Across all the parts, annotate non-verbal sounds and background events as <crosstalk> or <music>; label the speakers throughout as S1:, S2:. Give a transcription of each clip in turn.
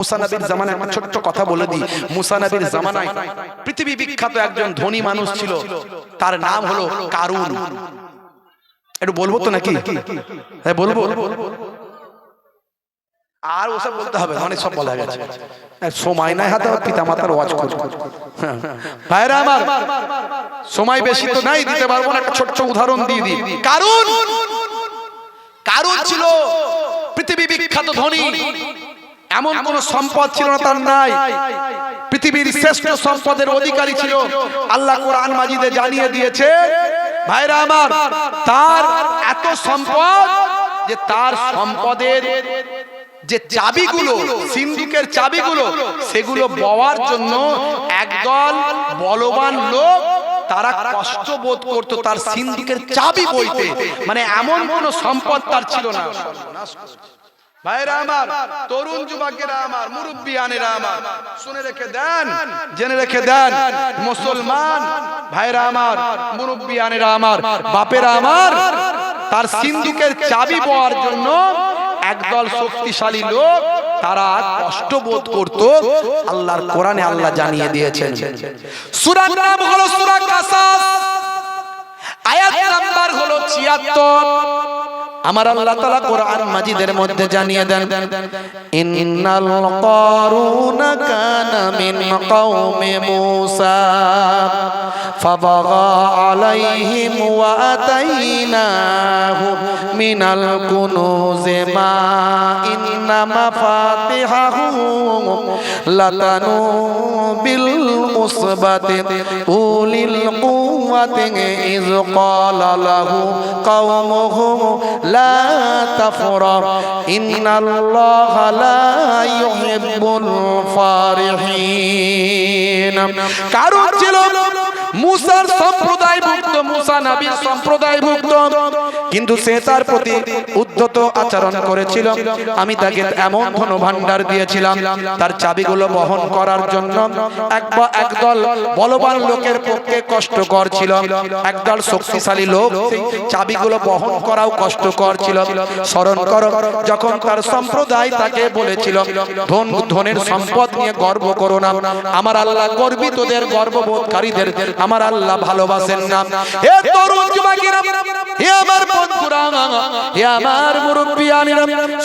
S1: মুসানবীর জামানায় একটা ছোট্ট কথা বলে দিই। মুসানবীর জামানায় পৃথিবী বিখ্যাত একজন ধনী মানুষ ছিল। তার নাম হলো কারুন। একটু বলব তো নাকি? হ্যাঁ বলব। আর ওসব বলতে হবে অনেক সব বলা গেছে। হ্যাঁ, সময় নাই হাতে পিতা মাতার ওয়াজ করব। ভাইরা আমার সময় বেশি তো নাই দিতে পারব না একটা ছোট্ট উদাহরণ দিয়ে দিই। কারণ কারণ ছিল পৃথিবী বিখ্যাত ধনী। এমন কোন সম্পদ ছিল না তার নাই। পৃথিবীর শ্রেষ্ঠ সম্পদের অধিকারী ছিল। আল্লাহ কোরআন মাজিদে জানিয়ে দিয়েছে ভাইরা আমার তার এত সম্পদ যে তার সম্পদের যে চাবিগুলো সিন্ধুকের চাবিগুলো সেগুলো বওয়ার জন্য একদল বলবান লোক তারা কষ্ট বোধ করতো তার সিন্ধুকের চাবি বইতে। মানে এমন কোন সম্পদ তার ছিল না। ভাইরা আমার তরুণ যুবকেরা আমার মুরব্বিয়ানেরা আমার শুনে রেখে দেন জেনে রেখে দেন মুসলমান ভাইরা আমার মুরব্বিয়ানেরা আমার বাপেরা আমার তার সিন্ধুকের চাবি পাওয়ার জন্য একদল শক্তিশালী লোক তারা কষ্ট বোধ করত আল্লাহর কোরআনে আল্লাহ জানিয়ে দিয়েছেন। সূরার নাম হলো সূরা কাসাস। আয়াত নাম্বার হলো 76 আমার আল্লাহ তাআলা কোরআন মাজিদের মধ্যে জানিয়ে দেন ইন্নাল কারুনা কানা মিন কওমে মূসা। আলাইহিম ওয়া আতাইনাহু মিনাল কুনুজি মা ইন্না মাফাতিহাহু লাতানু বিল উসবাতি উলিল কুওয়াতি ইয ক্বালা লাহু কওমুহু লা তাফরাহ ইন্নাল্লাহা লা ইউহিব্বুল ফারিহিন কারণ ছিল মুসার সম্প্রদায়ভুক্ত মুসা নবীর সম্প্রদায়ভুক্ত। কিন্তু সে তার প্রতি উদ্ধত আচরণ করেছিল। আমি তাকে এমন ধন ভান্ডার দিয়েছিলাম, তার চাবিগুলো বহন করার জন্য। একবার একদল বলবান লোকের পক্ষে কষ্টকর ছিল। একদল শক্তিশালী লোক চাবিগুলো বহন করাও কষ্টকর ছিল। স্মরণ করো, যখন তার সম্প্রদায় তাকে বলেছিল, ধন ধনের সম্পদ নিয়ে গর্ব করো না। আমার আল্লাহ গর্বিতদের, গর্ববোধকারীদের, আমার আল্লাহ ভালোবাসেন না। হে তরুণ যুবকেরা, হে আমার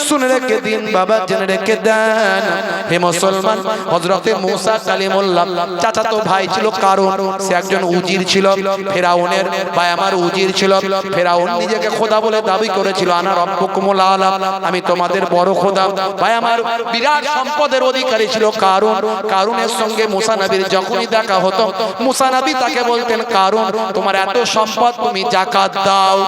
S1: শুনে রেখে দিন, বাবা, জেনে রেখে দেন। হে মুসলমান মুসা কালিমুল্লাহ চাচাতো ভাই ছিল কারণ সে একজন উজির ছিল, ফেরাউনের ভাই আমার উজির ছিল, ফেরাউন নিজেকে খোদা বলে দাবি করেছিল, আনা আমি তোমাদের বড় খোদা। ভাই আমার বিরাট সম্পদের অধিকারী ছিল কারণ কারুনের সঙ্গে মুসা নবীর যখনই দেখা হতো, মুসা নবী তাকে বলতেন কারণ তোমার এত সম্পদ তুমি জাকাত দাও।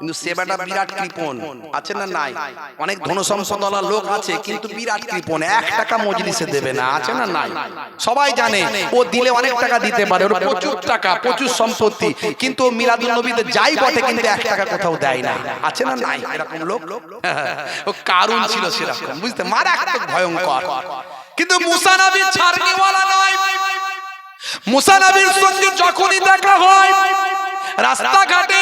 S1: কিন্তু সেবাটা বিরাট কৃপণ। আছে না নাই? অনেক ধন সম্পদওয়ালা লোক আছে কিন্তু বিরাট কৃপণ। এক টাকা মজলিসে দেবে না আছে না নাই? সবাই জানে ও দিলে অনেক টাকা দিতে পারে ওর প্রচুর টাকা প্রচুর সম্পত্তি কিন্তু মিলাদুল নবীতে যাই বটে কিন্তু এক টাকা কোথাও দেয় না। আছে না নাই? এরকম লোক? <laughs> ও কারণ ছিল সেরকম বুঝতে মারাত্মক ভয়ঙ্কর। কিন্তু মুসা নবী ছাড়নিওয়ালা নয়। মুসা নবীর সঙ্গে যখনই দেখা হয় রাস্তাঘাটে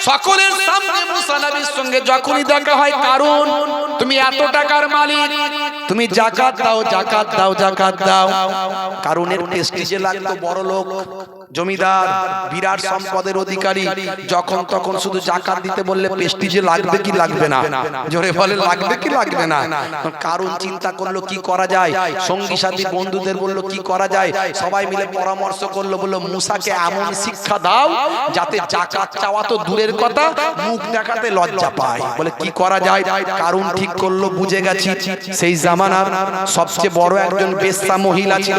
S1: সকলের সামনে মুসা নবীর সঙ্গে যখনই দেখা হয় কারণ তুমি এত টাকার মালিক। তুমি জাকাত দাও জাকাত দাও জাকাত দাও। কারণের প্রেস্টিজে লাগতো বড় লোক জমিদার বিরাট সম্পদের অধিকারী। যখন তখন শুধু জাকাত দিতে বললে প্রেস্টিজে লাগবে কি লাগবে না? জোরে বলে লাগবে কি লাগবে না? কারণ চিন্তা করল কি করা যায়? সঙ্গী সাথী বন্ধুদের বলল কি করা যায়? সবাই মিলে পরামর্শ করল বলল মুসাকে এমন শিক্ষা দাও যাতে জাকাত চাওয়া তো দূরের কথা মুখ দেখাতে লজ্জা পায়। বলে কি করা যায় কারণ ঠিক করল বুঝে গেছি সেই জামানার সবচেয়ে বড় একজন বেশ্যা মহিলা ছিল।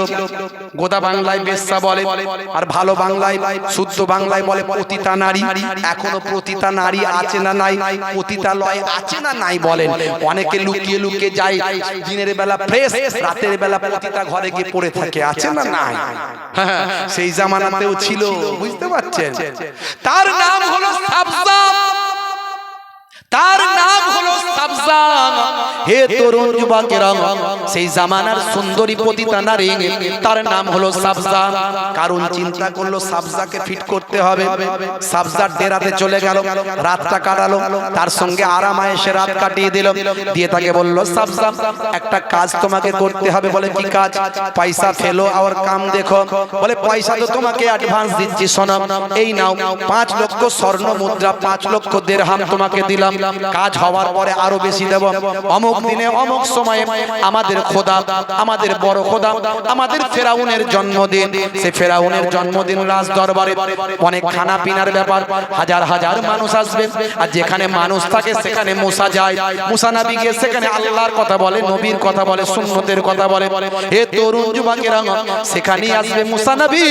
S1: গোদা বাংলায় বেশ্যা বলে, আর ভালো বাংলায়, শুদ্ধ বাংলায় বলে পতিতা নারী, এখনও পতিতা নারী আছে না নাই পতিতালয় আছে না নাই বলেন। অনেকে লুকিয়ে লুকিয়ে যায়, দিনের বেলা ফ্রেশ রাতের বেলা পতিতা ঘরে গিয়ে পড়ে থাকে, আছে না নাই? <laughs> সেই জামানাতেও ছিল, বুঝতে পারছেন? তার নাম হলো সাবজা তার নাম হলো সাবজা হে তরুণ যুবকেরা সেই জামানার সুন্দরী পতিতা নারী তার নাম হলো সাবজা। কারণ চিন্তা করল সাবজাকে ফিট করতে হবে। সাবজার ডেরাতে চলে গেল রাতটা কাটালো তার সঙ্গে আরাম এসে রাত কাটিয়ে দিল। দিয়ে তাকে বলল সাবজা একটা কাজ তোমাকে করতে হবে। বলে কি কাজ? পয়সা ফেলো আর কাম দেখো। বলে পয়সা তো তোমাকে অ্যাডভান্স দিচ্ছি শোনো। এই নাও পাঁচ লক্ষ স্বর্ণ মুদ্রা পাঁচ লক্ষ দেড়হাম তোমাকে দিলাম। কাজ হওয়ার পরে আরও বেশি দেব। অমুক দিনে, অমুক সময়ে আমাদের খোদা, আমাদের বড় খোদা, আমাদের ফেরাউনের জন্মদিন। সে ফেরাউনের জন্মদিন রাজ দরবারে অনেক খানা পিনার ব্যাপার, হাজার হাজার মানুষ আসবে। আর যেখানে মানুষ থাকে, সেখানে মুসা যায়। মুসা নাবি গিয়ে সেখানে আল্লাহর কথা বলে, নবীর কথা বলে, সুন্নতের কথা বলে। হে তরুণ যুবকেরা, সেখানেই আসবে মুসা নবী।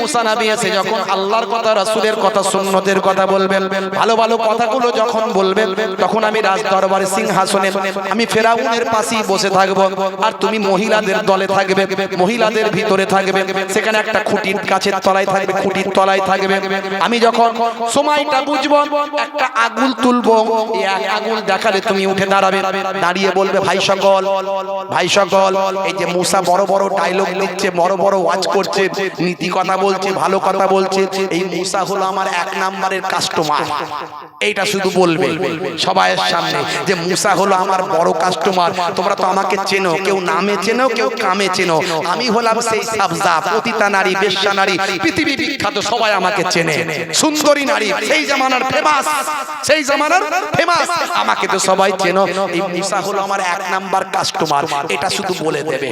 S1: মুসা নবী এসে যখন আল্লাহর কথা, রাসূলের কথা, সুন্নতের কথা বলবেন, ভালো ভালো কথাগুলো যখন বলবেন, তখন আমি রাজ দরবারে সিংহাসনে আমি ফেরাউনের পাশেই বসে থাকব, আর তুমি মহিলাদের দলে থাকবে, মহিলাদের ভিতরে থাকবে, সেখানে একটা খুঁটির কাছের তলায় থাকবে, খুঁটির তলায় থাকবে। আমি যখন সময়টা বুঝব, একটা আগুল তুলবো আগুল দেখালে তুমি উঠে দাঁড়াবে, দাঁড়িয়ে বলবে, ভাই সকল ভাই সকল, এই যে মুসা বড় বড় ডায়লগ দিচ্ছে, বড় বড় ওয়াজ করছে, নীতি কথা বলছে, ভালো কথা বলছে, এই মুসা হলো আমার এক নাম্বারের কাস্টমার এইটা শুধু বলবে, সবাইয়ের সামনে, যে মুসা হলো আমার বড় কাস্টমার তোমরা তো আমাকে চেনো কেউ নামে চেনো কেউ কামে চেনো। আমি হলাম সেই সাবজা পতিতা নারী বেশ্যা নারী পৃথিবী বিখ্যাত সবাই আমাকে চেনে। সুন্দরী নারী সেই জামানার ফেমাস সেই জামানার ফেমাস আমাকে তো সবাই চেনো। এই মুসা হলো আমার এক নাম্বার কাস্টমার এটা শুধু বলে দেবে।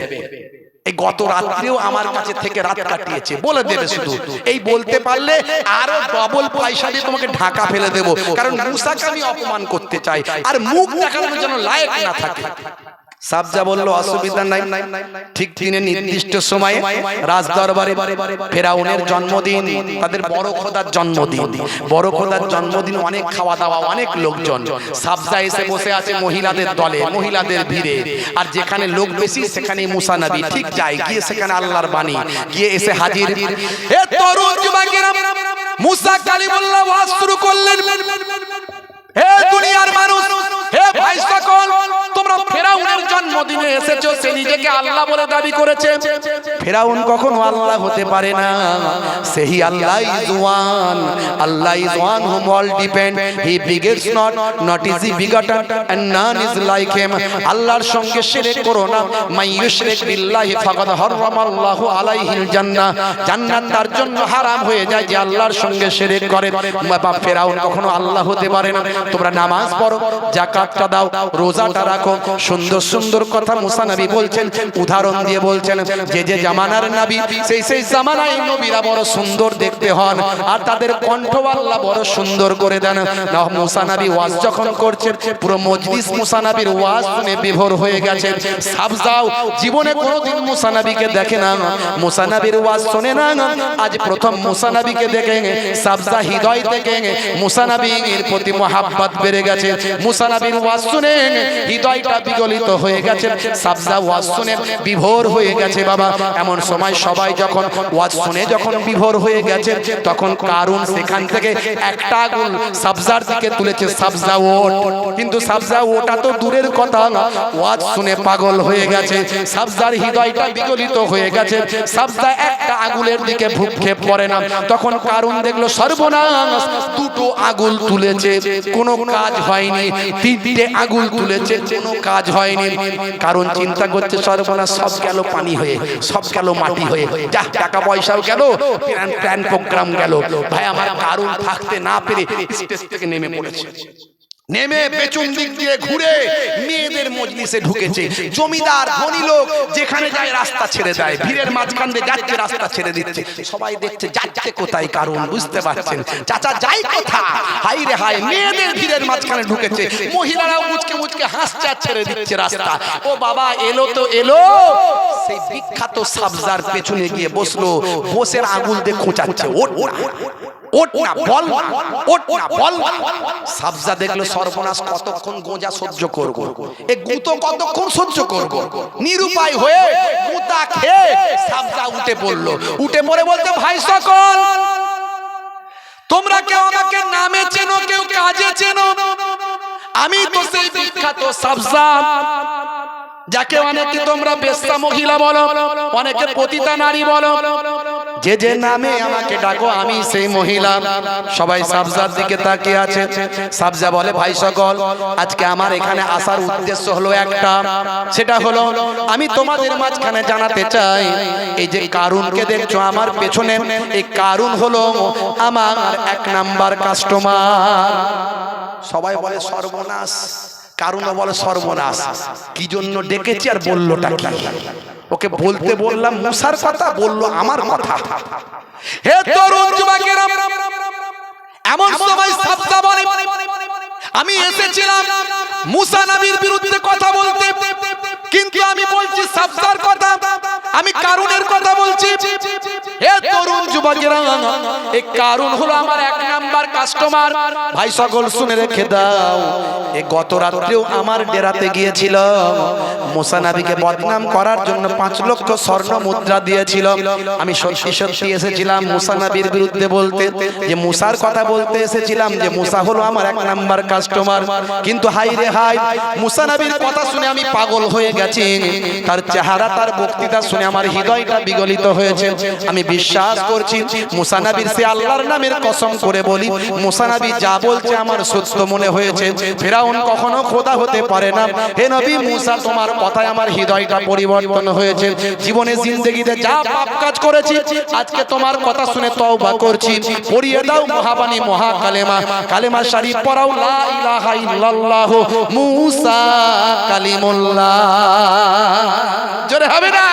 S1: এই গত রাত্রেও আমার কাছে থেকে রাত কাটিয়েছে। বলে দেবে শুধু। এই বলতে পারলে আরও ডবল পয়সা দিয়ে তোমাকে ঢাকা ফেলে দেবো। কারণ মুসাকে আমি অপমান করতে চাই। আর মুখ দেখানোর জন্য লায়ক না থাকে। সাবজা বলল অসুবিধা নাই। ঠিক দিনে নির্দিষ্ট সময়ে রাজ দরবারে ফেরাউনের জন্মদিন তাদের বড় খোদার জন্মদিন। বড় খোদার জন্মদিন অনেক খাওয়া দাওয়া অনেক লোকজন। সাবজা এসে বসে আছে মহিলাদের দলে মহিলাদের ভিড়ে। আর যেখানে লোক বেশি সেখানে মুসা নবী ঠিক যায় গিয়ে সেখানে আল্লাহর বাণী। গিয়ে এসে হাজির। হে তরুণ যুবকেরা মুসা কালিমুল্লাহ ওয়াজ শুরু করলেন। হে দুনিয়ার মানুষ হে তোমরা আল্লাহর সঙ্গে তার জন্য হারাম হয়ে যায় যে আল্লাহর সঙ্গে করে। ফেরাউন কখনো আল্লাহ হতে পারে না। তোমরা নামাজ পড়ো জাকাতটা দাও, রোজাটা রাখো। সুন্দর সুন্দর কথা মুসা নবী বলছেন, উদাহরণ দিয়ে বলছেন, যে যে জামানার নবী, সেই সেই জামানায় নবীরা বড় সুন্দর দেখতে হন, আর তাদের কণ্ঠ আল্লাহ বড় সুন্দর করে দেন। মুসা নবী ওয়াজ যখন করছেন, পুরো মজলিস মুসা নবীর ওয়াজ শুনে বিভোর হয়ে গেছে সাবজাও জীবনে কোনোদিন মুসা নবীকে দেখে না। মুসা নবীর ওয়াজ শোনে না আজ প্রথম মুসা নবীকে দেখে সাবজা হৃদয় থেকে মুসা নবীর প্রতি মহাব্বত বেড়ে গেছে। মুসা নবীর ওয়াজ শুনে হৃদয়টা বিগলিত হয়ে গেছে। সাবজা ওয়াজ শুনে বিভোর হয়ে গেছে বাবা। এমন সময় সবাই যখন ওয়াজ শুনে যখন বিভোর হয়ে গেছে, তখন সেখান থেকে একটা আগুন সাবজার দিকে তুলেছে। সাবজা ওট। কিন্তু সাবজা ওটা তো দূরের কথা না। ওয়াজ শুনে পাগল হয়ে গেছে। সাবজার হৃদয়টা বিগলিত হয়ে গেছে। সাবজা একটা আগুলের দিকে ভূক্ষেপ করে না। তখন কারুন দেখল, সর্বনাশ, দুটো আগুল তুলেছে। কোনো কাজ হয়নি। তিনটে আগুল তুলেছে, কোনো কাজ হয়নি। কারণ চিন্তা করছে সর্বনা সব গেল পানি হয়ে, সব গেল মাটি হয়ে। যা, টাকা পয়সাও গেল প্ল্যান প্রোগ্রাম গেল। ভাই, আমার কারণ থাকতে না পেরে স্টেজ থেকে নেমে পড়েছে। নেমে পেছন দিক দিয়ে ঘুরে মেয়েদের মজলিসে ঢুকেছে। জমিদার ধনী লোক যেখানে যায় রাস্তা ছেড়ে দেয়। ভিড়ের মাঝখান দিয়ে যাচ্ছে রাস্তা ছেড়ে দিচ্ছে। সবাই দেখছে যাচ্ছে কোথায় কারণ বুঝতে পারছেন। চাচা যাই কোথা হাই রে হাই মেয়েদের ভিড়ের মাঝখানে ঢুকেছে। মহিলারাও মুচকে মুচকে হাসছে ছেড়ে দিচ্ছে রাস্তা। ও বাবা এলো তো এলো। সেই বিখ্যাত সাবজার পেছনে গিয়ে বসল। বসের আঙুল দিয়ে খোঁচাচ্ছে ওট না ওট না বল না ওট না বল সাবজা দেখল সর্বনাশ কতক্ষণ গোঁজা সহ্য করব। এ গুতো কতক্ষণ সহ্য করব? নিরুপায় হয়ে গুতা খেয়ে সাবজা উঠে পড়ল। উঠে পড়ে বলতে ভাই সকল তোমরা কেউ আমাকে নামে চেনো কেউ কাজে চেনো। আমি তো সেই বিখ্যাত সাবজা যাকে অনেকে তোমরা বেশ্যা মহিলা বলো অনেকে পতিতা নারী বলো যে যে নামে আমাকে ডাকো, আমি সেই মহিলা। সবাই সাবজার দিকে তাকিয়ে আছে। সাবজা বলে, ভাই সকল, আজকে আমার এখানে আসার উদ্দেশ্য হলো একটা। সেটা হলো, আমি তোমাদের মাঝখানে জানাতে চাই, এই যে কারুনকে দেখছ আমার পেছনে, এই কারুন হলো আমার এক নাম্বার কাস্টমার সবাই বলে, সর্বনাশ। কারুনও বলে সর্বনাশ। কি জন্য ডেকেছি আর বললোটা কি ওকে বলতে বললাম মুসার কথা বলল আমার কথা। হে তরুণ যুবকেরা এমন সময় বলে আমি এসেছিলাম মুসা নবীর বিরুদ্ধে কথা বলতে। কিন্তু আমি বলছি সাবদার কথা। আমি কারুনের কথা বলছি। হে তরুণ যুবকেরা এই কারুন হলো আমার এক নাম্বার কাস্টমার ভাই সকল শুনে রেখে দাও এই গত রাত্রেও আমার ডেরাতে গিয়েছিল। মুসা নবীকে বদনাম করার জন্য পাঁচ লক্ষ স্বর্ণ মুদ্রা দিয়েছিল। আমি সত্যি সত্যি এসেছিলাম মুসা নবীর বিরুদ্ধে বলতে, যে মুসার কথা বলতে এসেছিলাম, যে মুসা হলো আমার এক নাম্বার কাস্টমার কিন্তু হাই রে হাই, মুসা নবীর কথা শুনে আমি পাগল হয়ে গেছি। তার চেহারা, তার বক্তৃতা শুনে আমার হৃদয়টা বিগলিত হয়েছে। আমি বিশ্বাস করছি, মুসা নবীর সে আল্লাহর নামের কসম করে বলি, মুসা নবী যা বলছে আমার সত্য মনে হয়েছে। ফেরাউন কখনো খোদা হতে পারে না। হে নবী মুসা, তোমার কথায় আমার হৃদয়টা পরিবর্তন হয়েছে। জীবনে জিন্দগিতে যা পাপ কাজ করেছি, আজকে তোমার কথা শুনে তওবা করছি। পড়িয়ে দাও মহাবাণী মহা কালেমা কালেমা শরীফ পড়াও, লা ইলাহা ইল্লাল্লাহ মুসা কালিমুল্লাহ। জোরে হবে না?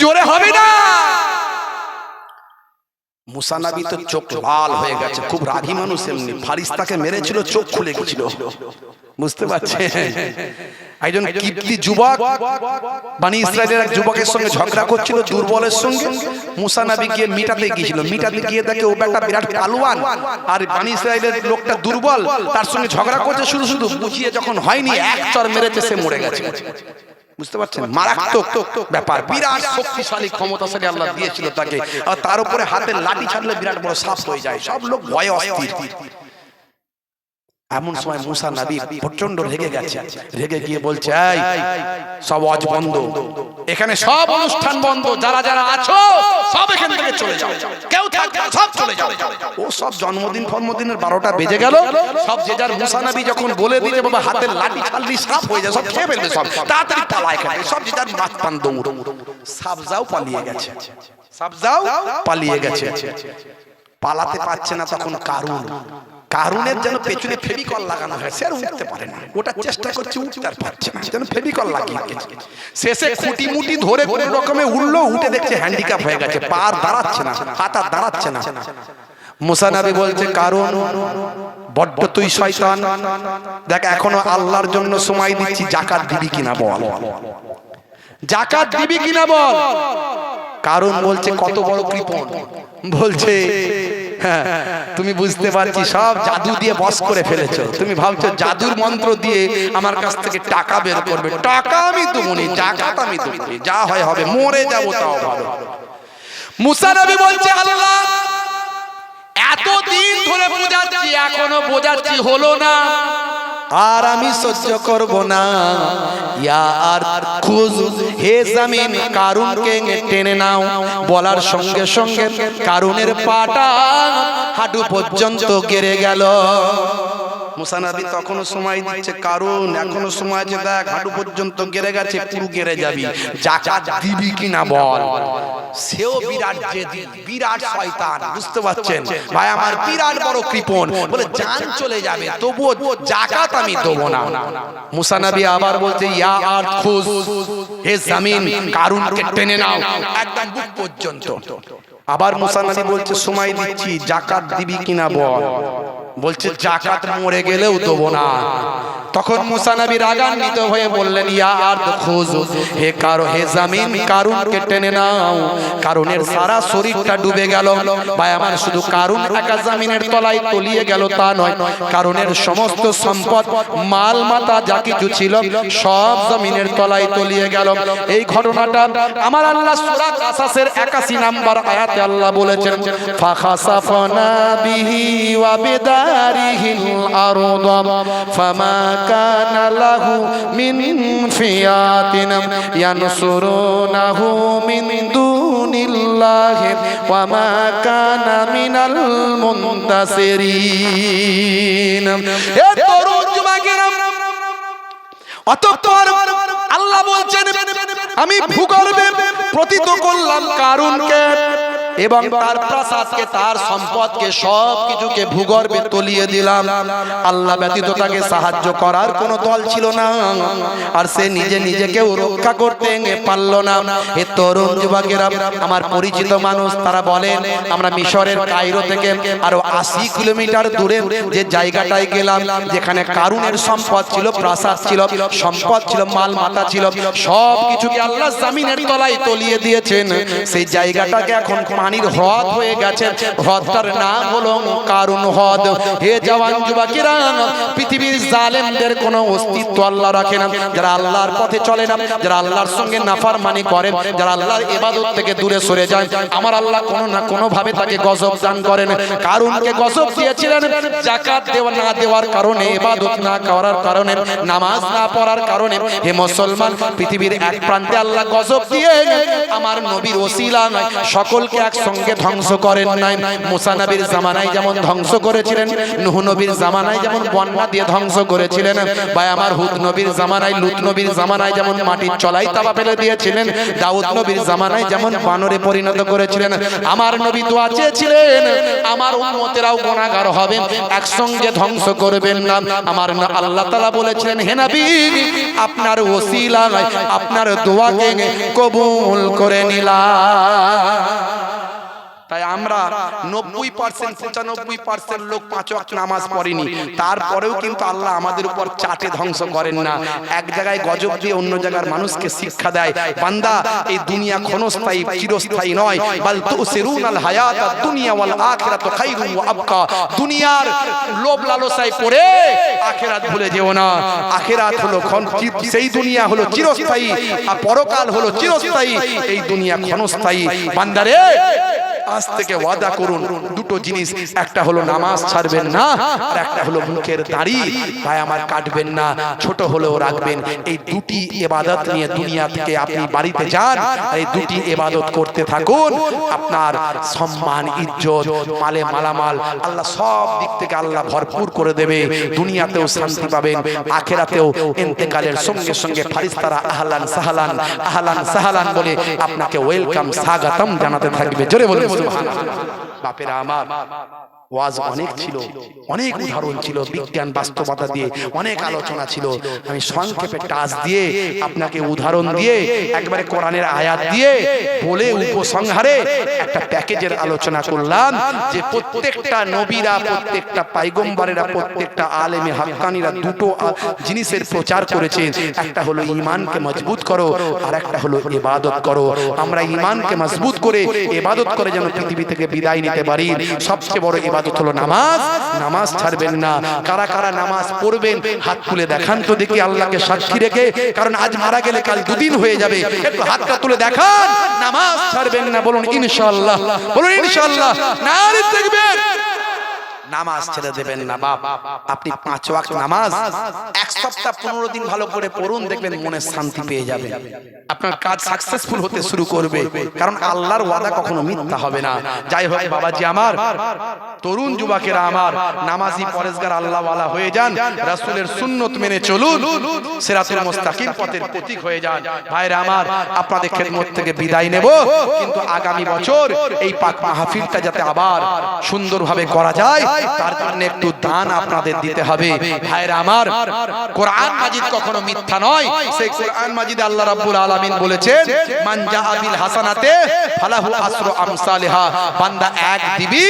S1: জোরে হবে না? মুসানাবি তো চোখ লাল হয়ে গেছে খুব রাগী মানুষ এমনি। ফারিস্তাকে মেরেছিল চোখ খুলে গেছিল। বুঝতে পারছেন? একজন কিপ্তি যুবক বানি ইসরায়েলের এক যুবকের সঙ্গে ঝগড়া করছিল দুর্বলের সঙ্গে। মুসা নবী গিয়ে মিটাতে গিয়েছিল। মিটাতে গিয়ে দেখে ও একটা বিরাট পালোয়ান আর বানি ইসরায়েলের লোকটা দুর্বল তার সঙ্গে ঝগড়া করছে শুধু শুধু বুঝিয়ে যখন হয়নি এক চর মেরেছে সে মরে গেছে। বুঝতে পারছেন? মারাত্মক ব্যাপার বিরাট শক্তিশালী ক্ষমতাশালী আল্লাহ দিয়েছিল তাকে আর তার উপরে হাতে লাঠি ছাড়লে বিরাট বড় সাপ হয়ে যায় সব লোক ভয়ে অস্থির এমন সময় মুসা নবী প্রচণ্ড রেগে গেছে। রেগে গিয়ে বলছে সব বন্ধ। এখানে সব অনুষ্ঠান বন্ধ। যারা যারা আছো সব এখান থেকে চলে যাও। কেউ থাকবে সব চলে যাও। ও সব জন্মদিন ফন্মদিনের বারোটা বেজে গেল। সব যে যার মুসা নবী যখন বলে দিলে বাবা হাতের লাঠি ছাড়লি সাপ হয়ে যায় সব খেয়ে ফেলবে সব। তাড়াতাড়ি পালা এখানে সব যে যার মাছ পান দৌড় সাবজাও পালিয়ে গেছে। সাবজাও পালিয়ে গেছে পালাতে পারছে না তখন কারুন কারুনের যেন পেছনে ফেবিকল লাগানো হয়েছে আর উঠতে পারে না। ওটা চেষ্টা করছে উঠতে আর পারছে না। যেন ফেবিকল লাগিয়ে শেষে খুঁটি মুটি ধরে কোনো রকমে উঠল উঠে দেখছে হ্যান্ডিক্যাপ হয়ে গেছে। পা আর দাঁড়াচ্ছে না হাত আর দাঁড়াচ্ছে না। মুসানাবি বলছে কারণ বড্ড তুই শয়তান। দেখ এখনও আল্লাহর জন্য সময় দিচ্ছি জাকাত দিবি কিনা বল? জাকাত দিবি কিনা বল? কারণ বলছে কত বড় কৃপণ। বলছে হ্যাঁ, <laughs> তুমি বুঝতে পারছি সব জাদু দিয়ে বস করে ফেলেছ। তুমি ভাবছ জাদুর মন্ত্র দিয়ে আমার কাছ থেকে টাকা বের করবে। টাকা আমি তুমি টাকা আমি তুমি যা হয় হবে মরে যাব তাও ভালো মুসা নবী বলছে আল্লাহ এতদিন ধরে বোঝাচ্ছি এখনও বোঝাচ্ছি হলো না। আর আমি সহ্য করব না। ইয়া আর খুজ, হে জামিন, কারুনকে টেনে নাও। বলার সঙ্গে সঙ্গে কারুনের পাটা হাঁটু পর্যন্ত কেড়ে গেল। মুসানাবি তখনো সময় দিচ্ছে, কারণ এখনও সময় আছে, দেখ, হাঁটু পর্যন্ত গেড়ে গেছে, পুরো গেড়ে যাবি। জাকাত দিবি কিনা বল? সেও বিরাট জেদি, বিরাট শয়তান, বুঝতে পারছেন? ভাই, আমার বিরাট বড় কৃপণ। বলে, জান চলে যাবে, তবুও জাকাত আমি দেবো না। মুসা নবী আবার বলছে, ইয়া আর খুজ হে জামিন, কারুনকে টেনে নাও, একদম বুক পর্যন্ত। আবার মুসা নবী বলছে, সময় দিচ্ছি, জাকাত দিবি কিনা বল? বলছে জাকাত মরে গেলেও দেবো না। তখন মুসা নবী রাগান্বিত হয়ে বললেন ইয়া আর খোঁজ হে কারও হে জামিন কারুনকে টেনে নাও। কারুনের সারা শরীরটা ডুবে গেল। ভাই আমার শুধু কারুন একা জামিনের তলায় তলিয়ে গেল তা নয়। কারুনের সমস্ত সম্পদ মাল মাতা যা কিছু ছিল সব জমিনের তলায় তলিয়ে গেল। এই ঘটনাটা আমার আল্লাহ সূরা কাসাসের 81 নাম্বার আয়াতে আল্লাহ বলেছেন ফাখাসাফনা বিহি ওয়া বিদা داره الأرض فما كان له من فئات ينصرونه من دون الله وما كان من المنتصرين এ তরুণ যুবকেরা অতঃপর আল্লাহ বলছেন আমি ভূগর্ভে প্রতীত করলাম কারুনকে এবং তার প্রাসাদকে তার সম্পদকে সব কিছুকে ভূগর্ভে তলিয়ে দিলাম। আল্লাহ ব্যতীত তাকে সাহায্য করার কোনো দল ছিল না। আর সে নিজে নিজেকেও রক্ষা করতে পারল না। এ তরুণ যুবকেরা আমার পরিচিত মানুষ তারা বলেন আমরা মিশরের কায়রো থেকে আরও আশি কিলোমিটার দূরে যে জায়গাটায় গেলাম যেখানে কারুনের সম্পদ ছিল প্রাসাদ ছিল সম্পদ ছিল মাল মাতা ছিল সব কিছুকে আল্লাহ জামিনের তলায় তলিয়ে দিয়েছেন সেই জায়গাটাকে এখন পানির হ্রদ হয়ে গেছে। হ্রদটার নাম হলো কারুন হ্রদ। হে জওয়ান যুবকেরা, পৃথিবীর জালেমদের কোনো অস্তিত্ব আল্লাহ রাখে না। যারা আল্লাহর পথে চলে না, যারা আল্লাহর সঙ্গে নাফারমানি করে, যারা আল্লাহর ইবাদত থেকে দূরে সরে যায়, আমার আল্লাহ কোনো না কোনো ভাবে তাকে গজব দান করেন। কারুনকে গজব দিয়েছিলেন জাকাত দেওয়া না দেওয়ার কারণে, ইবাদত না করার কারণে, নামাজ না পড়ার কারণে। হে মুসলমান, পৃথিবীর এক প্রান্তে আল্লাহ গজব দিয়ে, আমার নবীর ওসিলা নয়, সকলকে একসঙ্গে ধ্বংস করেন নাই। মুসা নবীর জামানায় যেমন ধ্বংস করেছিলেন, নুহ নবীর জামানায় যেমন বন্যা দিয়ে ধ্বংস করেছিলেন বা আমার হুদ নবীর জামানায়, লুত নবীর জামানায় যেমন মাটির চলাই তাবা ফেলে দিয়েছিলেন, দাউদ নবীর জামানায় যেমন বানরে পরিণত করেছিলেন। আমার নবী দোয়া চেয়েছিলেন, আমার উম্মতেরাও গুনাহগার হবে একসঙ্গে ধ্বংস করবেন না। আমার আল্লাহ তাআলা বলেছিলেন নবী, আপনার ওসিলা আপনার দোয়াকে কবুল করে নিলাম। তাই আমরা নব্বই পার্সেন্ট, পঁচানব্বই পার্সেন্ট লোক পাঁচ ওয়াক্ত নামাজ পড়েনি। তারপরেও কিন্তু আল্লাহ আমাদের উপর চাটে ধ্বংস করেন না। এক জায়গায় গজব দিয়ে অন্য জায়গার মানুষকে শিক্ষা দেয়। বান্দা, এই দুনিয়া ক্ষণস্থায়ী, চিরস্থায়ী নয়। বাল তুসিরুন আল হায়াত দুনিয়া ওয়াল আখিরাতু খায়রুন ওয়া আবকা। দুনিয়ার লোভ লালসায় পড়ে আখিরাত ভুলে যেও না। আখিরাত হলো সেই দুনিয়া হলো চিরস্থায়ী। আর পরকাল হলো চিরস্থায়ী। এই দুনিয়া ক্ষণস্থায়ী। বান্দারে আজ থেকে ওয়াদা করুন, দুটো জিনিস, একটা হলো নামাজ ছাড়বেন না, আর একটা হলো মুখের দাড়ি ভাই আমার কাটবেন না, ছোট হলেও রাখবেন। এই দুটি এবাদত নিয়ে দুনিয়া থেকে আপনি বাড়িতে যান, আর এই দুটি এবাদত করতে থাকুন। আপনার সম্মান, ইজ্জত, মালে মালামাল আল্লাহ সব দিক থেকে আল্লাহ ভরপুর করে দেবে। দুনিয়াতেও শান্তি পাবেন, আখেরাতেও ইন্তেকালের সঙ্গে সঙ্গে ফারিস্তারা আহলান সাহালান আহলান সাহালান বলে আপনাকে ওয়েলকাম, স্বাগতম জানাতে থাকবে। জোরে বলুন। সুবহানাল্লাহ। বাপেরা আমার ওয়াজ অনেক ছিল অনেক উদাহরণ ছিল বিজ্ঞান বাস্তবতা দিয়ে অনেক আলোচনা ছিল। আমি সংক্ষেপে টাচ দিয়ে আপনাকে উদাহরণ দিয়ে একবারে কোরআনের আয়াত দিয়ে বলে উপসংহারে একটা প্যাকেজের আলোচনা করলাম যে প্রত্যেকটা নবীরা প্রত্যেকটা পাইগম্বরেরা প্রত্যেকটা আলেমে হাক্কানিরা দুটো জিনিসের প্রচার করেছেন একটা হলো ঈমানকে মজবুত করো আর একটা হলো ইবাদত করো। আমরা ঈমানকে মজবুত করে ইবাদত করে যেন পৃথিবী থেকে বিদায় নিতে পারি সবচেয়ে বড় ইবাদত হলো নামাজ? নামাজ ছাড়বেন না। কারা কারা নামাজ পড়বেন, হাত তুলে দেখান তো দেখি আল্লাহকে সাক্ষী রেখে, কারণ আজ মারা গেলে কাল দুদিন হয়ে যাবে। একটু হাতটা তুলে দেখান, নামাজ ছাড়বেন না, বলুন ইনশাআল্লাহ বলুন ইনশাআল্লাহ না দেখবেন। নামাজ ছেড়ে দেবেন না বাপ। আপনি পাঁচ ওয়াক্ত নামাজ এক সপ্তাহ পনেরো দিন ভালো করে পড়ুন দেখবেন মনে শান্তি পেয়ে যাবে আপনার কাজ সাকসেসফুল হতে শুরু করবে কারণ আল্লাহর ওয়াদা কখনো মিথ্যা হবে না। যাই হোক বাবাজি আমার তরুণ যুবকেরা আমার নামাজি পরেশগার আল্লাহওয়ালা হয়ে যান রাসূলের সুন্নত মেনে চলুন সিরাতুল মুস্তাকিম পথের প্রতীক হয়ে যান। ভাইরা আমার আপনাদের খেদমত থেকে বিদায় নেব কিন্তু আগামী বছর এই পাক মাহফিলটা যাতে আবার সুন্দরভাবে করা যায় তার জন্য একটু দান আপনাদের দিতে হবে। ভাইরা আমার কোরআন মাজিদ কখনো মিথ্যা নয়। সেই কোরআন মাজিদে আল্লাহ রাব্বুল আলামিন বলেছেন মান জাআ বিল হাসানাতে ফালাহু আসরু আমসালিহা। বান্দা এক দিবি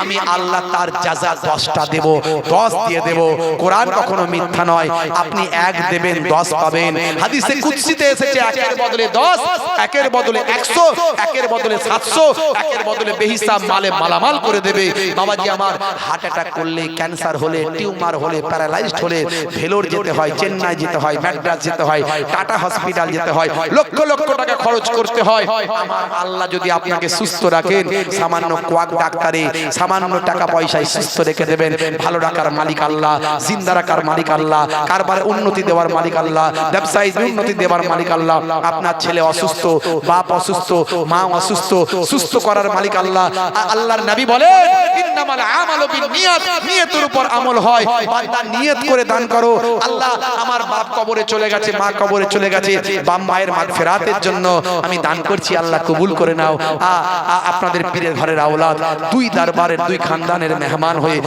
S1: আমি আল্লাহ তার জাযা 10টা দেব 10 দিয়ে দেব। কোরআন কখনো মিথ্যা নয়। আপনি এক দেবেন 10 পাবেন। হাদিসে কুদসিতে এসেছে একের বদলে 10 একের বদলে 100 একের বদলে 700 একের বদলে বেহিসাব মালে মালামাল করে দেবে বাবাজি আমার হার্ট অ্যাটাক করলে ক্যান্সার হলে টিউমার হলে প্যারালাইজড হলে ভেলোর যেতে হয় চেন্নাই যেতে হয় ম্যাড্রাস যেতে হয় টাটা হসপিটাল যেতে হয় লক্ষ লক্ষ টাকা খরচ করতে হয়। আমার আল্লাহ যদি আপনাকে সুস্থ রাখেন সামান্য কোয়াক ডাক্তারে সামান্য টাকা পয়সায় সুস্থ রেখে দেবেন ভালো রাখার মালিক আল্লাহ জিন্দা রাখার মালিক আল্লাহ কারবার উন্নতি দেওয়ার মালিক আল্লাহ ব্যবসায়ী উন্নতি দেওয়ার মালিক আল্লাহ আপনার ছেলে অসুস্থ বাপ অসুস্থ মা অসুস্থ সুস্থ করার মালিক আল্লাহ আল্লাহর নবী বলে ইন্নামাল আমালু বিন্নিয়াত, নিয়তের উপর আমল হয়। বান্দা নিয়ত করে দান করো। আল্লাহ আমার বাপ কবরে চলে গেছে, মা কবরে চলে গেছে। বাম মায়ের মাগফিরাতের জন্য আমি দান করছি, আল্লাহ কবুল করে নাও। আপনাদের পীরের ঘরের আওলাদ, দুই দরবারের দুই খানদানের মেহমান হয়ে